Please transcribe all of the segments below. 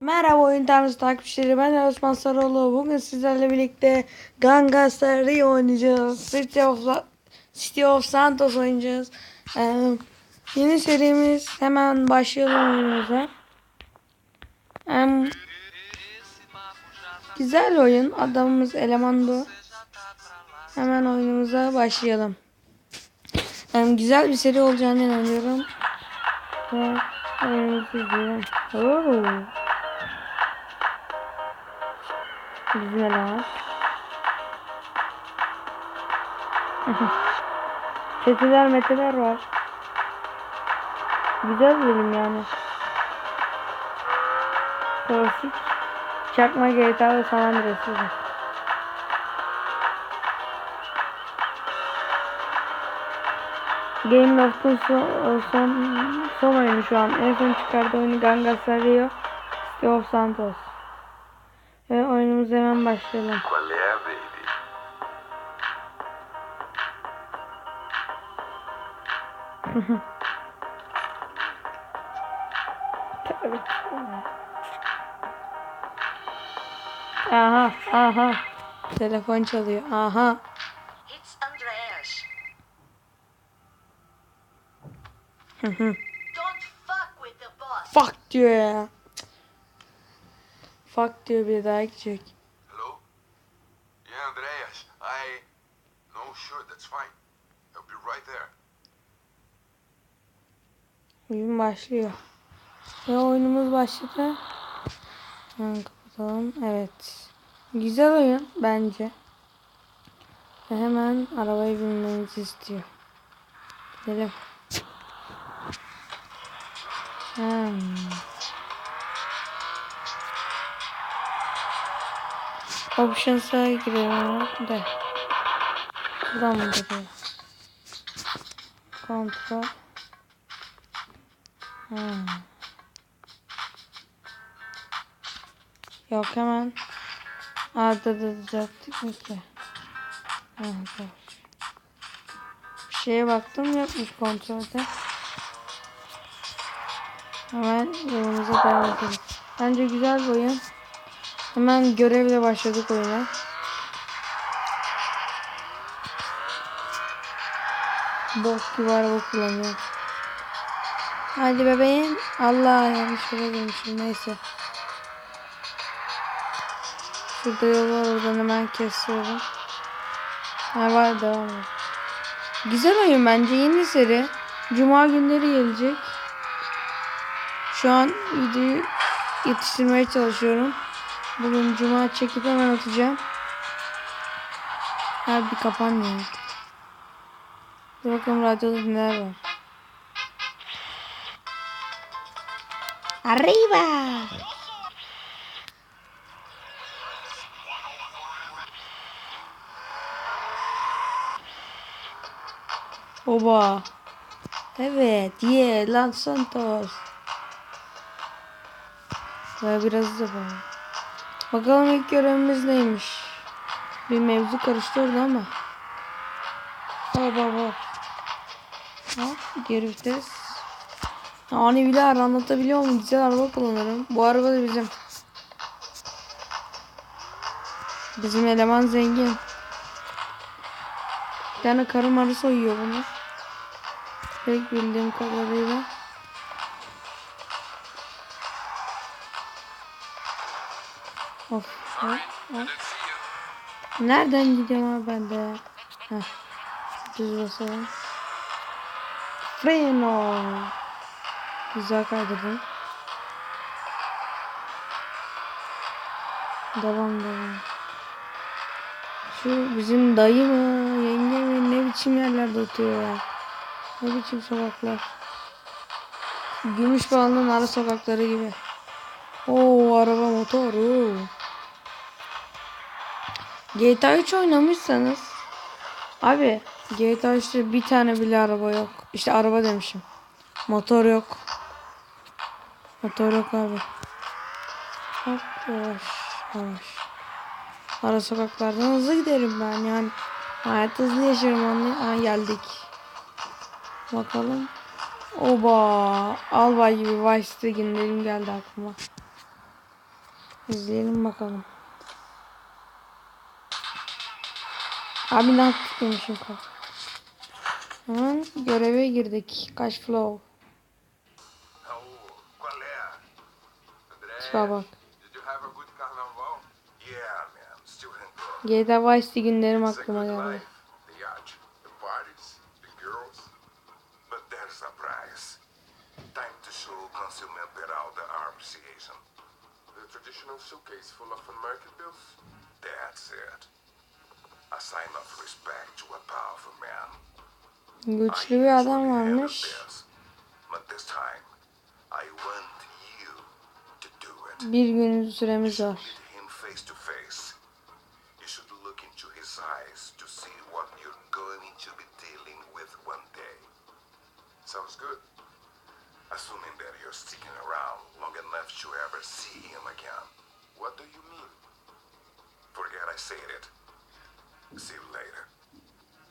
Merhaba oyun tanrısı takipçileri ben Osman Sarıoğlu. Bugün sizlerle birlikte Ganga Sarı oynayacağız. City of, City of Santos oynayacağız. Ee, yeni serimiz hemen başlayalım oyunumuza. Ee, güzel oyun. Adamımız Elemando. Hemen oyunumuza başlayalım. Ee, güzel bir seri olacağını inanıyorum. Ve oyunumuzu Güzel var. Çeteler meteler var. Güzel bölüm yani. Klasik. Çakma GTA ve San Andreas var. Game Loft'un son, son, son oyunu şu an. En son çıkardığı oyunu Ganga Rio City of Santos. Oyunumuza hemen başlayalım. Aha, aha. Telefon çalıyor. Aha. It's Andreas. Hı hı. Don't fuck with the boss. Fuck diyor ya. Fuck diyor bir daha gidecek. Hello? Yeah, Andreas. I. No, sure, that's fine. I'll be right there. Oyun başlıyor. Ve oyunumuz başladı. Hemen kapatalım. Evet. Güzel oyun bence. Ve hemen arabaya binmemizi istiyor. Gidelim. Hmm. Options'a girelim. De. Şuradan mı gidiyor? Kontrol. Hmm. Yok hemen. Aa da düzelttik mi ki? Ha, dur. Bir şeye baktım yokmuş kontrolde. Hemen yolumuza devam edelim. Bence güzel bir oyun. Hemen görevle başladık oyuna. Bok gibi araba kullanıyor. Hadi bebeğim. Allah yanlış yola girmişim neyse. Şurada yol var oradan hemen kesiyorum. Ha var devam et. Güzel oyun bence yeni seri. Cuma günleri gelecek. Şu an videoyu yetiştirmeye çalışıyorum. Bugün cuma çekip hemen atacağım. Ha bir kapanmıyor. Bakalım radyoda neler var. Arriba! Oba. Evet, ye lan Santos. Ve biraz da bu. Bakalım ilk görevimiz neymiş. Bir mevzu karıştı orada ama. Hop hop. Hop, geri vites. Ani biler anlatabiliyor muyum? Güzel araba kullanırım. Bu araba da bizim. Bizim eleman zengin. Bir tane karı marı soyuyor bunu. Pek bildiğim kadarıyla. Of. Hop, hop. Nereden gidiyorum abi ben de? Heh. Düz basalım. Freno. Güzel kaydırdım. Devam devam. Şu bizim dayı mı, yenge mi ne biçim yerlerde oturuyor ya. Ne biçim sokaklar. Gümüşbalı'nın ara sokakları gibi. Oo araba motor. Oo. GTA 3 oynamışsanız abi GTA 3'te bir tane bile araba yok. İşte araba demişim. Motor yok. Motor yok abi. Hop yavaş yavaş. Ara sokaklardan hızlı giderim ben yani. Hayat hızlı yaşarım anne. Ha geldik. Bakalım. Oba. Albay gibi Vice City geldi aklıma. İzleyelim bakalım. Abi ne yaptık demişim kalk. Hemen göreve girdik. Kaç flow. Hang on. GTA Vice City günlerim aklıma geldi. traditional suitcase full of American bills. That's it. A sign of respect to a powerful man. Güçlü bir adam varmış. This, but this time, I want you to do it. Bir gün süremiz var. Meet him face to face. You should look into his eyes to see what you're going to be dealing with one day. Sounds good. Assuming that you're sticking around long enough to ever see him again. What do you mean? Forget I said it. See you later.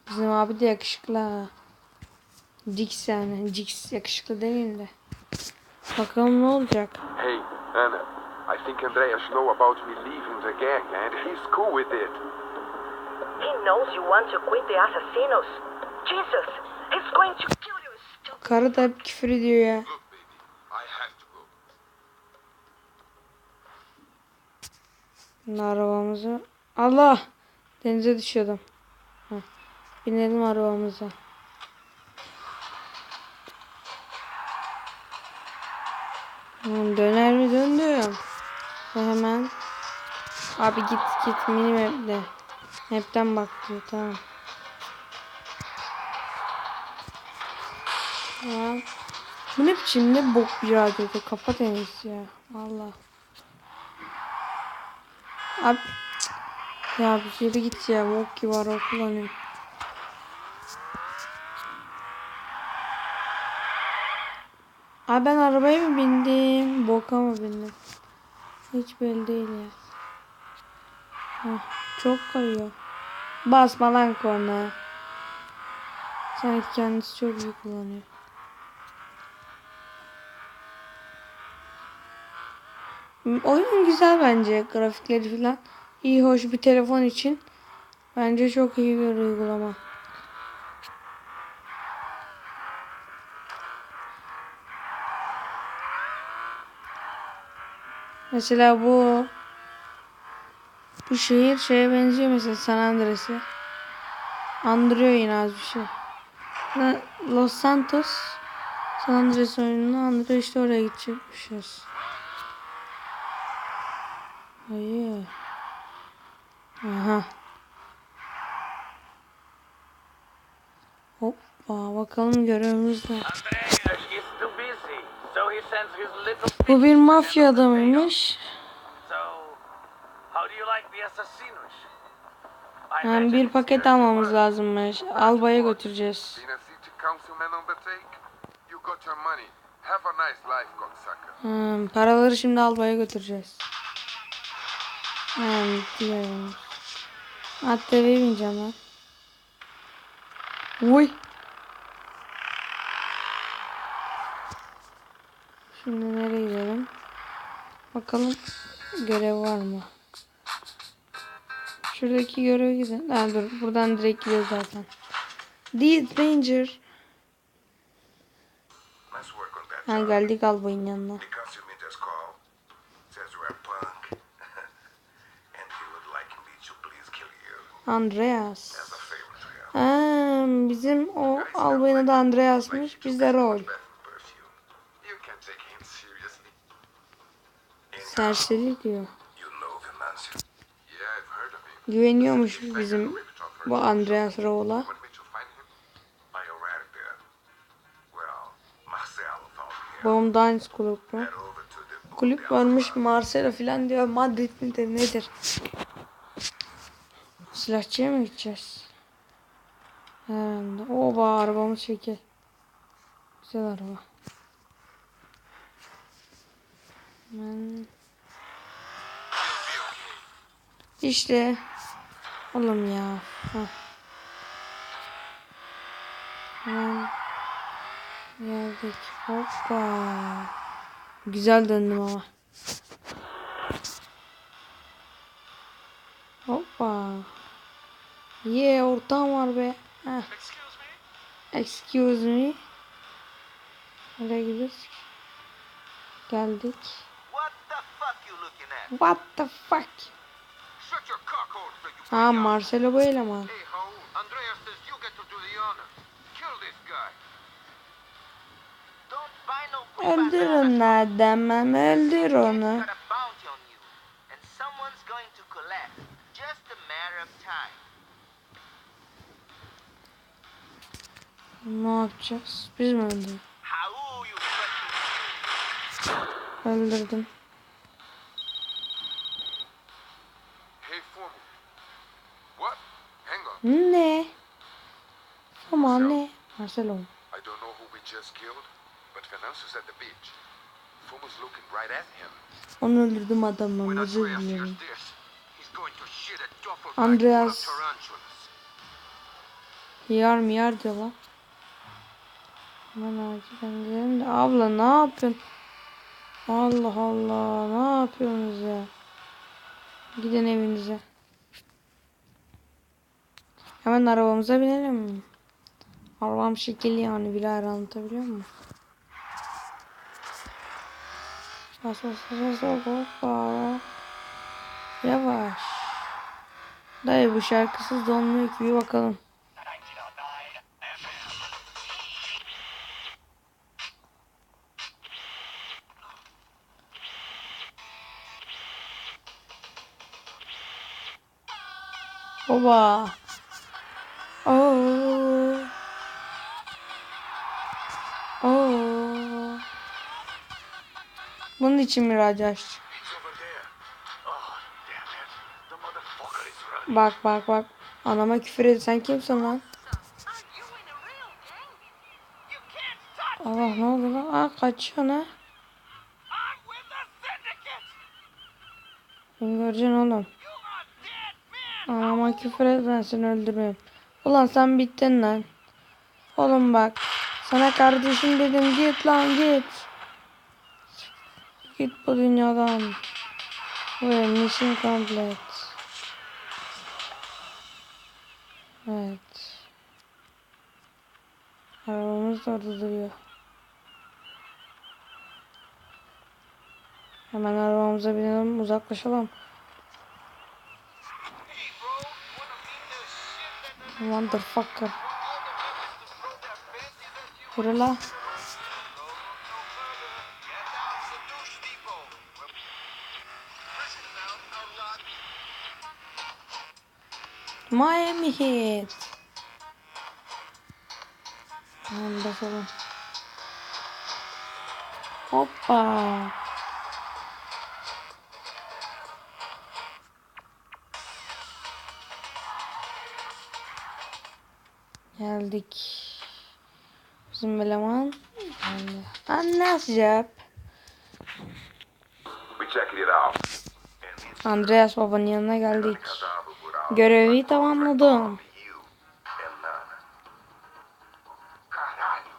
Bizim abi de yakışıklı ha. Dix yani. Dix yakışıklı değil de. Bakalım ne olacak. Hey, and I think Andreas know about me leaving the gang, and he's cool with it. He knows you want to quit the assassinos. Jesus, he's going to kill you, stupid. Karı da hep küfür ediyor ya. Look, baby, I have to go. Şimdi arabamızı. Allah! Denize düşüyordum. Heh. Binelim arabamıza. Döner mi döndüm. Abi git git mini map'le. Map'ten bak diyor tamam. Tamam. Bu ne biçim ne bok bir radyoda kapat en iyisi ya. Valla. Abi ya bir yere git ya bok gibi araba kullanıyor. Abi ben arabaya mı bindim? Boka mı bindim? Hiç belli değil ya. Heh, çok kayıyor. Basma lan korna. Sanki kendisi çok iyi kullanıyor. Oyun güzel bence. Grafikleri falan iyi hoş bir telefon için. Bence çok iyi bir uygulama. Mesela bu bu şehir şeye benziyor mesela San Andreas'e. Andırıyor yine az bir şey. Los Santos San Andreas oyununu andırıyor işte oraya gidecekmişiz. Hayır. Aha. Hoppa bakalım görevimiz ne? Bu bir mafya adamıymış. So, how do you like the assassinos? I Yani bir paket almamız lazımmış. Albaya götüreceğiz. Hmm, paraları şimdi albaya götüreceğiz. Hmm, diyorum. ATV'ye bineceğim lan. Uy. Şimdi nereye gidelim? Bakalım görev var mı? Şuradaki göreve gidin. Ha dur buradan direkt gidiyoruz zaten. The that. Ha geldik albayın yanına. Andreas. Ha, bizim o albayın adı Andreas'mış. Biz de rol. Serseri diyor. You know Venancio. Yeah, I've heard of him. Güveniyormuş bizim bu Andreas Roll'a. Babam Dance kulüp mü? Kulüp varmış Marcelo falan diyor. Madrid midir nedir? Silahçıya mı gideceğiz? Herhalde. Oba arabamız şekil. Güzel araba. Ben... İşte. Oğlum ya. Heh. Hemen geldik. Hoppa. Güzel döndüm ama. Hoppa. Ye ortam var be. Heh. Excuse me? Excuse me. Nereye gidiyoruz? Geldik. What the fuck you looking at? What the fuck? Shut your cockhole so you Ha Marcelo bu eleman. Öldür onu demem öldür onu. Ne yapacağız? Biz mi öldürdük? Öldürdüm. Hey, Foreman. What? Hang on. Ne? Ama ne? Marcelo. I don't know who we just killed, but Venanzo's at the beach. Foreman's looking right at him. Onu öldürdüm. When Özür dilerim. Andreas. Yar mı yar diyor lan. Aman acilen gidelim de. Abla ne yapıyorsun? Allah Allah. Ne yapıyorsunuz ya? Gidin evinize. Hemen arabamıza binelim. Arabam şekilli yani birer anlatabiliyor muyum? Bas bas bas bas hoppa. Yavaş. Dayı bu şarkısız da olmuyor ki bir bakalım. Oba. Motherfucker is running. Bak bak bak. Anama küfür ediyor. Sen kimsin lan? Allah ne oldu lan? Aa kaçıyor syndicate. Beni göreceksin oğlum. Anama küfür et ben seni öldürürüm. Ulan sen bittin lan. Oğlum bak. Sana kardeşim dedim git lan git. Git bu dünyadan. Ve mission complete. Evet. Arabamız da orada duruyor. Hemen arabamıza binelim uzaklaşalım. Hey, bro. Miami Heat. Tamam basalım. Hoppa. Geldik. Bizim eleman geldi. Anlaşacak. We checked it out. And it's Andreas babanın yanına geldik. Görevi tamamladım. You and none. Caralho.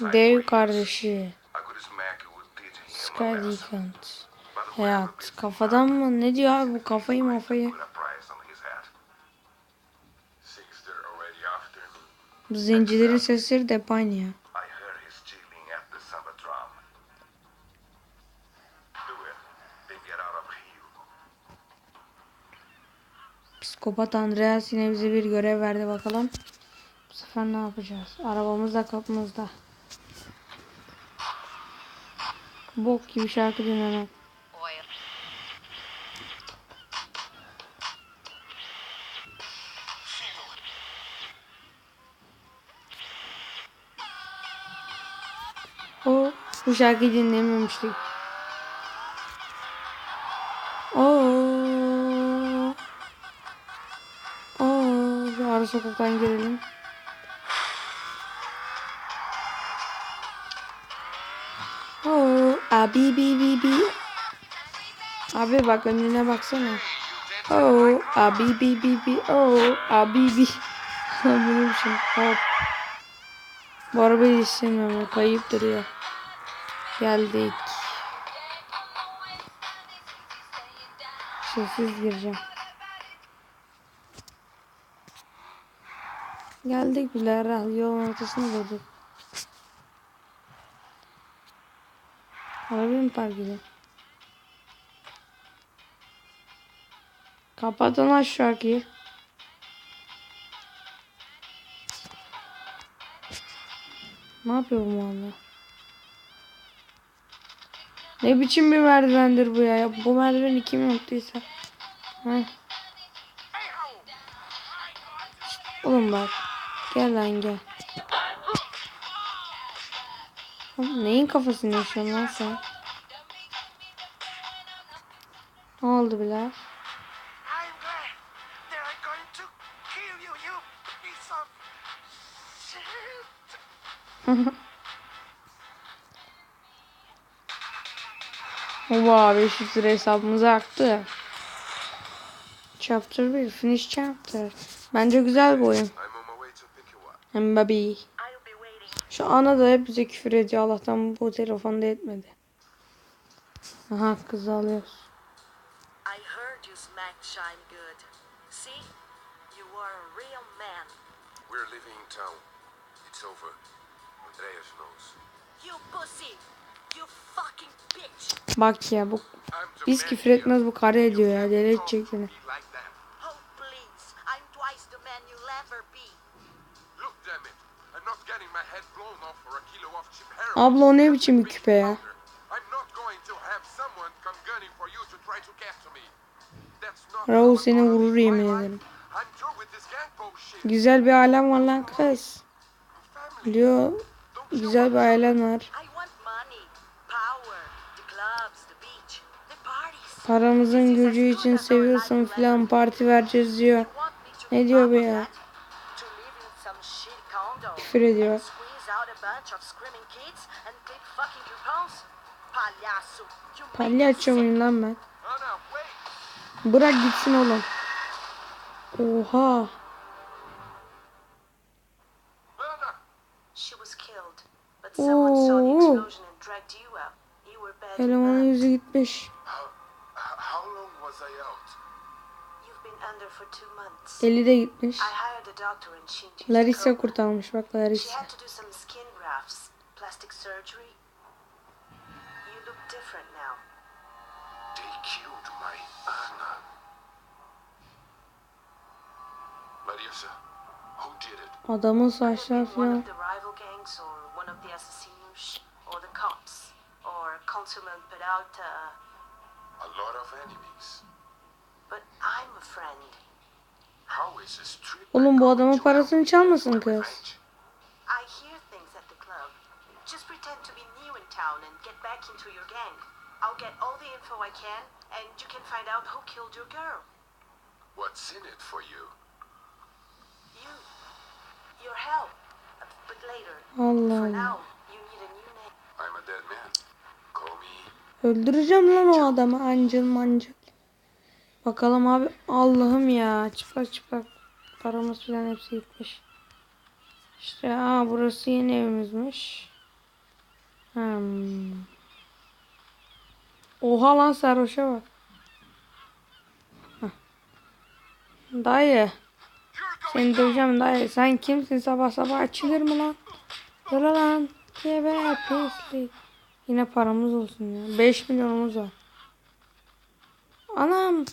Him a Sky whoever Hayat. Kafadan mı? Ne diyor abi bu kafayı mafayı? Zincirlerin sesleri de aynı ya. Psikopat Andreas yine bize bir görev verdi bakalım. Bu sefer ne yapacağız? Arabamız da kapımızda. Bok gibi şarkı dinlemem. O bu şarkıyı dinlememiştik. Oo. Oo, bir ara sokaktan girelim. Abi bi bi bi. Abi bak önüne baksana. Oh abi bi bi bi. Oh abi bi. Bunu bir şey. Hop. Bu arabayı istemiyorum. Kayıp duruyor. Geldik. Sessiz gireceğim. Geldik bile yolun ortasına durduk. Arabayı mı park edeyim? Kapatın lan şarkıyı. Ne yapıyor bu valla? Ne biçim bir merdivendir bu ya bu merdiveni kim yaptıysa. Heh. Oğlum bak. Gel lan gel. Oğlum neyin kafasını yaşıyorsun lan sen? Ne oldu shit. Oba 500 lira hesabımıza aktı. Chapter 1 Finish Chapter. Bence güzel bir oyun. I'm on Şu ana da hep bize küfür ediyor. Allah'tan bu telefonda etmedi. Aha kızı alıyoruz. I heard you smacked Shine good. See? You are a real man. We're leaving town. It's over. Andreas knows. You pussy! You fucking bitch! Bak ya bu biz küfür etmez bu kare ediyor ya. Deli edecek seni. Oh, please. I'm twice the man you'll ever be. Abla o ne biçim bir küpe ya? I'm not going to have someone come gunning for you to try to capture me. That's not Raul seni be, vurur yemin ederim. Güzel bir ailem var lan kız. Diyor güzel bir ailen var. Paramızın gücü için seviyorsun filan parti vereceğiz diyor. You want me to Ne diyor on ya? Make me Palyaço muyum lan ben? Bırak gitsin oğlum. Oha. Oo. Elemanın yüzü gitmiş. Eli de gitmiş. Larissa kurtarmış bak Larissa. Adamın saçlar falan. Peralta. A lot of enemies. But I'm a friend. Oğlum bu adamın parasını çalmasın kız. revenge? I hear things at the club. Just pretend to be new in town and get back into your gang. I'll get all the info I can, and you can find out who killed your girl. What's in it for you? You. Your help. But later. Allah For now, you need a new name. I'm a dead man. Call me Öldüreceğim lan o adamı ancıl mancıl. Bakalım abi. Allah'ım ya. Çıplak çıplak. Paramız falan hepsi gitmiş. İşte aa burası yeni evimizmiş. Hmm. Oha lan sarhoşa bak. Dayı. Seni döveceğim dayı. Sen kimsin sabah sabah açılır mı lan? Yürü lan. Gebe pislik. Yine paramız olsun ya. 5 milyonumuz var. Anam.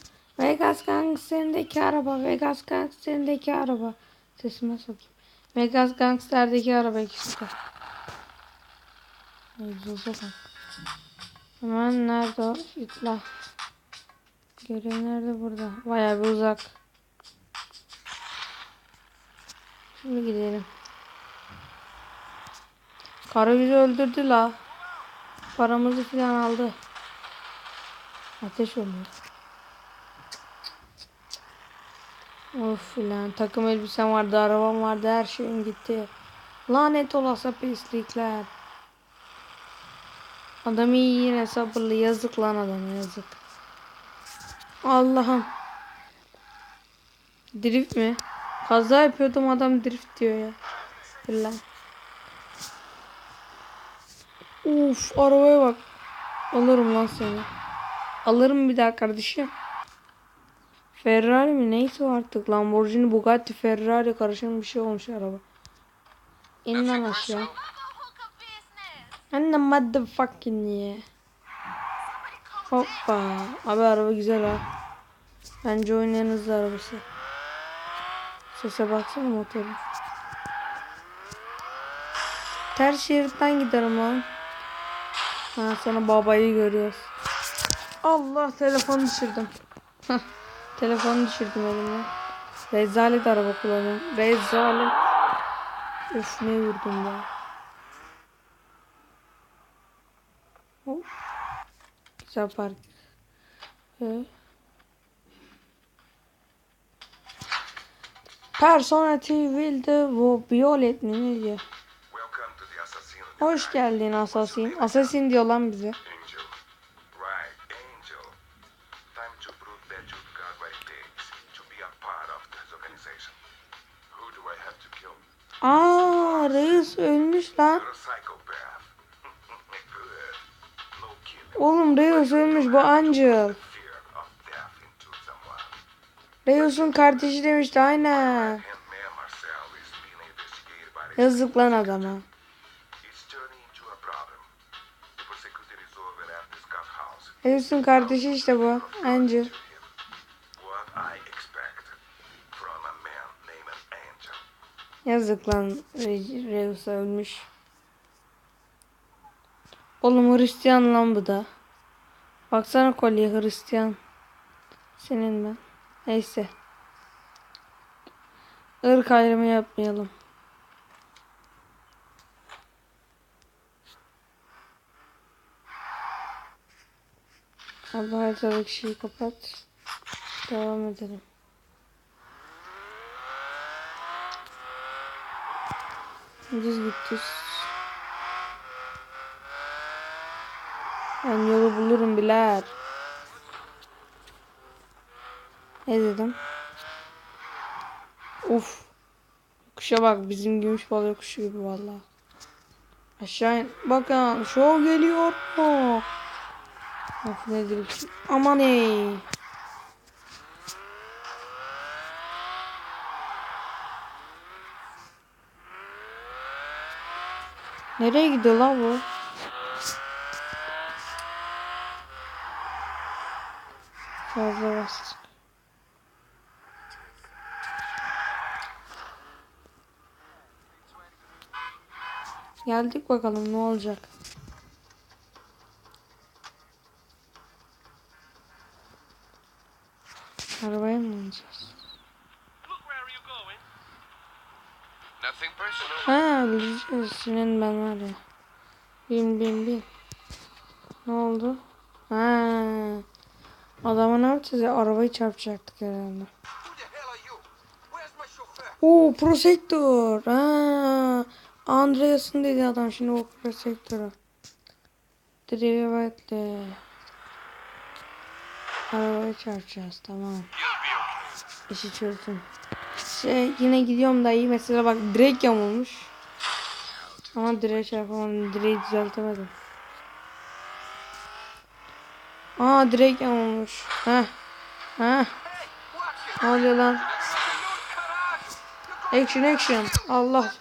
Vegas Gangster'deki araba. Vegas Gangster'deki araba. Sesime sokayım. Vegas Gangster'deki araba ikisi de. Egzoza bak. Hemen nerede o? İtla. Görev nerede burada? Bayağı bir uzak. Şimdi gidelim. Karı bizi öldürdü la. Paramızı filan aldı. Ateş oluyor. Of filan takım elbisem vardı, arabam vardı, her şeyim gitti. Lanet olası pislikler. Adam iyi yine sabırlı. Yazık lan adama yazık. Allah'ım. Drift mi? Kaza yapıyordum adam drift diyor ya. Dur lan. Uf arabaya bak. Alırım lan seni. Alırım bir daha kardeşim. Ferrari mi neyse artık Lamborghini Bugatti Ferrari karışım bir şey olmuş araba. İn lan aşağı. Anne motherfucking yeah. Hoppa. Abi araba güzel ha. Bence oyunun en hızlı arabası. Sese baksana motoru. Ters şeritten giderim lan. Ha sonra babayı görüyoruz. Allah telefonu düşürdüm. Hah, telefonu düşürdüm elimden. Rezalet araba kullanıyorum. Rezalet. Üf ne vurdum ya. Hop. Güzel park. Ee. Personality will the violet mi ne diyor? Hoş geldin Assassin. Assassin diyor lan bize. Ölmüş lan. Oğlum Reis ölmüş bu Angel. Reis'un kardeşi demişti aynen. Yazık lan adama. Reis'un kardeşi işte bu Angel. What I expect from a man named Angel. Yazık lan Re- Reis ölmüş. Oğlum Hristiyan lan bu da. Baksana kolye Hristiyan. Senin ben. Neyse. Irk ayrımı yapmayalım. Abi haritadaki şeyi kapat. Devam edelim. Düz git. Ben yolu bulurum biler. Ne dedim? Uf. Kuşa bak bizim gümüş balığı kuşu gibi valla. Aşağı in. Bakın şov geliyor. Oh. Of nedir? Aman ey. Nereye gidiyor lan bu? Fazla bastık. Geldik bakalım ne olacak. Arabaya mı bineceğiz? Senin ben var ya. Bin bin bin. Ne oldu? Ha. Adama ne yapacağız ya? Arabayı çarpacaktık herhalde. Oo prosektör. Ha. Andreas'ın dedi adam şimdi o prosektörü. Drivetle. Arabayı çarpacağız tamam. İşi çözdüm. Şey yine gidiyorum da iyi mesela bak direk yamulmuş. Ama direğe çarpamadım. Direği düzeltemedim. Aa direk yamulmuş. Heh. Heh. Ne oluyor lan? Action action. Allah.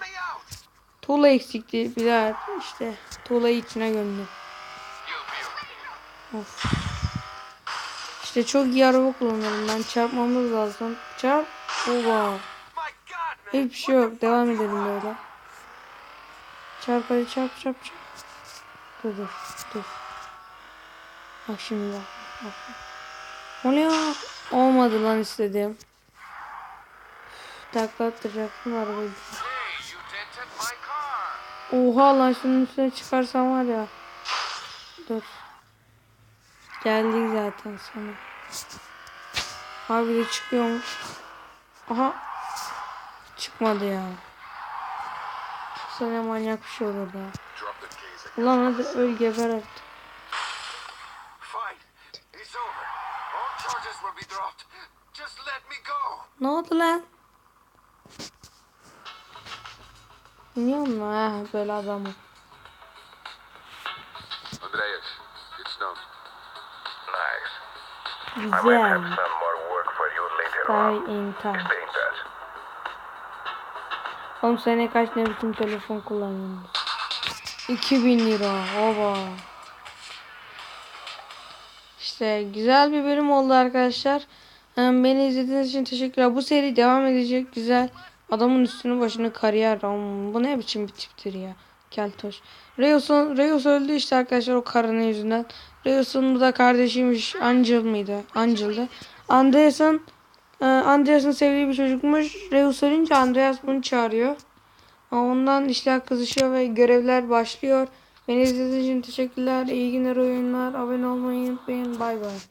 Tuğla eksikti birer işte. Tuğlayı içine gömdüm. Of. İşte çok iyi araba kullanıyorum ben. Çarpmamız lazım. Çarp. Oba. Hiçbir şey yok. Devam edelim böyle. Çarp hadi çarp çarp çarp. Dur dur dur. Bak şimdi bak. O ne ya? Olmadı lan istediğim. Üf, Takla attıracaktım arabayı. Oha lan şunun üstüne çıkarsam var ya. Dur. Geldik zaten sana. Abi de çıkıyormuş. Aha. Çıkmadı ya. Sana manyak bir şey olur ya. Ulan hadi öl geber artık. Ne oldu lan? Niye mu? Heh, böyle adamı. Andreas, it's done. Nice. Güzel. Say intihar. Oğlum seneye kaç ne biçim telefon kullanıyorsun? 2000 lira. Oba. İşte güzel bir bölüm oldu arkadaşlar. Beni izlediğiniz için teşekkürler. Bu seri devam edecek. Güzel. Adamın üstünü başını kariyer. Bu ne biçim bir tiptir ya. Keltoş. Reos'un Reos öldü işte arkadaşlar o karının yüzünden. Reos'un da kardeşiymiş. Angel mıydı? Angel'dı. Andreas'ın Andreas'ın sevdiği bir çocukmuş. Reus ölünce Andreas bunu çağırıyor. Ondan işler kızışıyor ve görevler başlıyor. Beni izlediğiniz için teşekkürler. İyi günler oyunlar. Abone olmayı unutmayın. Bay bay.